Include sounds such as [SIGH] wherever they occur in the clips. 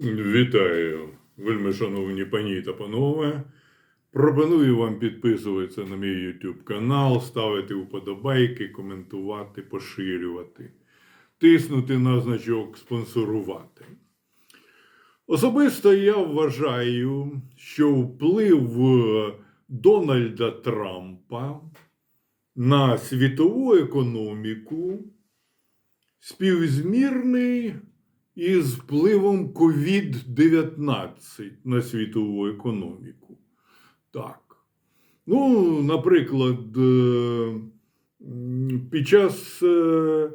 Вітаю, вельми шановні пані та панове. Пропоную вам підписуватися на мій YouTube канал, ставити вподобайки, коментувати, поширювати, тиснути на значок спонсорувати. Особисто я вважаю, що вплив е, Дональда Трампа на світову економіку співзмірний із впливом COVID-19 на світову економіку. Так. Ну, наприклад, е, під час е,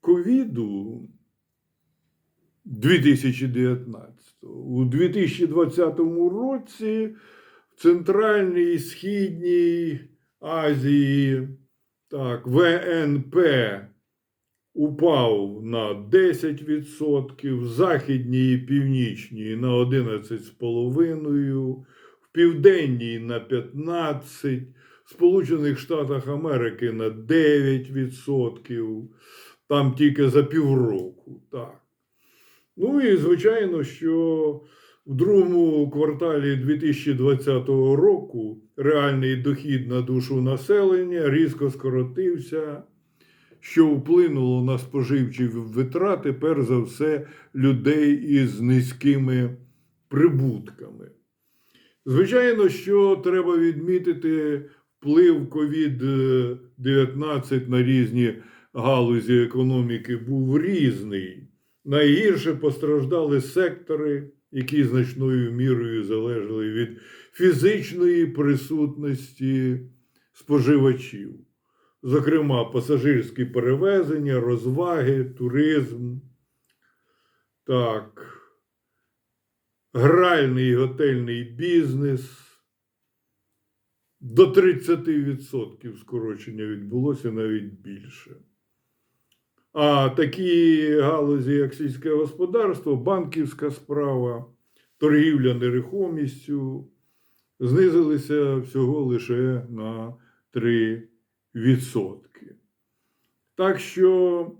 ковіду 2019 у 2020 році в Центральній і Східній Азії так, ВНП упав на 10%, в Західній і Північній на 11,5%, в Південній на 15%, в Сполучених Штатах Америки на 9%, там тільки за півроку. Так. Ну і звичайно, що в другому кварталі 2020 року реальний дохід на душу населення різко скоротився що вплинуло на споживчі витрати, перш за все, людей із низькими прибутками. Звичайно, що треба відмітити вплив COVID-19 на різні галузі економіки був різний. Найгірше постраждали сектори, які значною мірою залежали від фізичної присутності споживачів зокрема, пасажирські перевезення, розваги, туризм, так, гральний і готельний бізнес. До 30% скорочення відбулося навіть більше. А такі галузі, як сільське господарство, банківська справа, торгівля нерухомістю, знизилися всього лише на 3 відсотки. Так що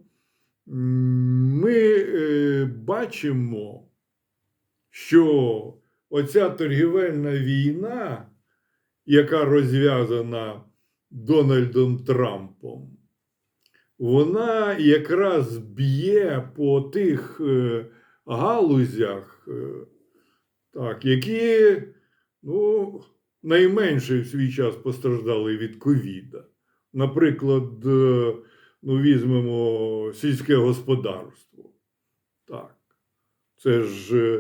ми е, бачимо, що оця торгівельна війна, яка розв'язана Дональдом Трампом, вона якраз б'є по тих е, галузях, е, так, які ну, найменше в свій час постраждали від ковіда. Наприклад, е, ну, візьмемо сільське господарство. Так. Це ж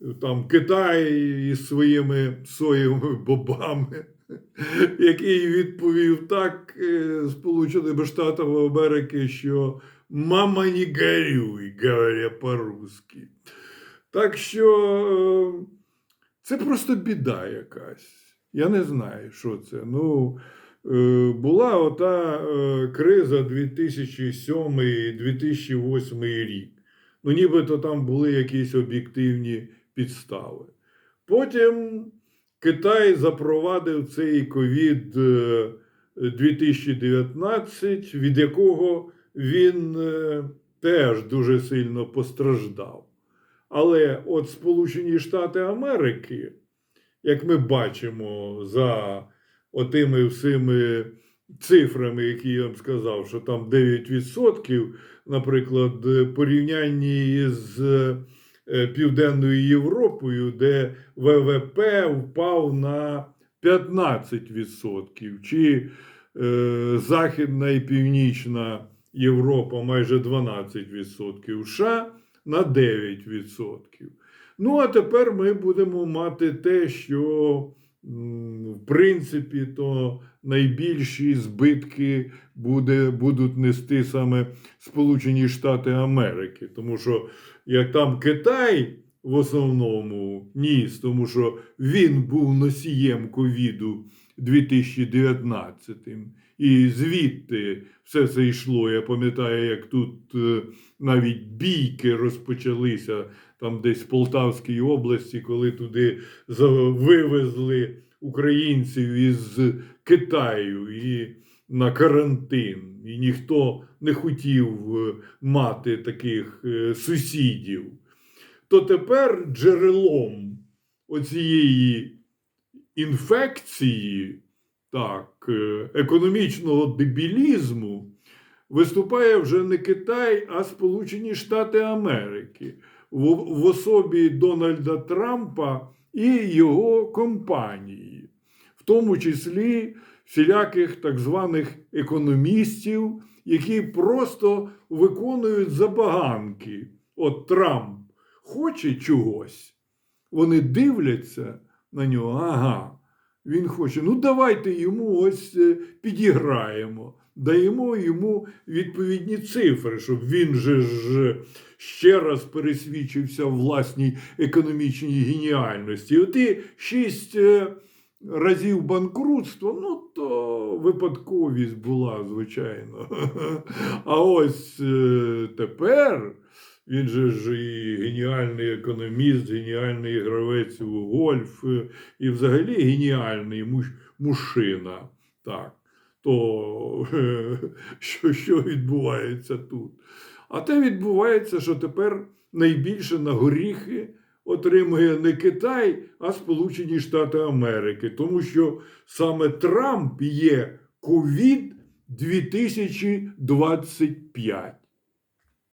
е, там Китай із своїми соєвими бобами, [LAUGHS] який відповів так е, Сполученими Штатами Америки, що мама не горюй, говоря по-русски. Так що це просто біда якась. Я не знаю, що це. Ну, була ота е, криза 2007-2008 рік. Ну, нібито там були якісь об'єктивні підстави. Потім Китай запровадив цей ковід е, 2019, від якого він е, теж дуже сильно постраждав. Але от Сполучені Штати Америки, як ми бачимо за отими всіми цифрами, які я вам сказав, що там 9%, наприклад, в порівнянні з е, Південною Європою, де ВВП впав на 15%, чи е, Західна і Північна Європа майже 12%, США на 9%. Ну, а тепер ми будемо мати те, що, в принципі, то найбільші збитки буде, будуть нести саме Сполучені Штати Америки. Тому що як там Китай в основному ніс, тому що він був носієм ковіду 2019 і звідти все це йшло. Я пам'ятаю, як тут е, навіть бійки розпочалися там десь в Полтавській області, коли туди вивезли українців із Китаю і на карантин. І ніхто не хотів е, мати таких е, сусідів. то тепер джерелом оцієї інфекції, так, е, економічного дебілізму виступає вже не Китай, а Сполучені Штати Америки в, в особі Дональда Трампа і його компанії, в тому числі всіляких так званих економістів, які просто виконують забаганки. От Трамп хоче чогось, вони дивляться на нього, ага, він хоче. Ну, давайте йому ось е, підіграємо, даємо йому відповідні цифри, щоб він же ж ще раз пересвідчився в власній економічній геніальності. Оті шість е, разів банкрутства, ну то випадковість була, звичайно. [LAUGHS] А ось е, тепер. Він же ж і геніальний економіст, геніальний гравець у гольф, е, і взагалі геніальний муж, мужчина. Так. То е, що, що відбувається тут? А те відбувається, що тепер найбільше на горіхи отримує не Китай, а Сполучені Штати Америки, тому що саме Трамп є ковід 2025.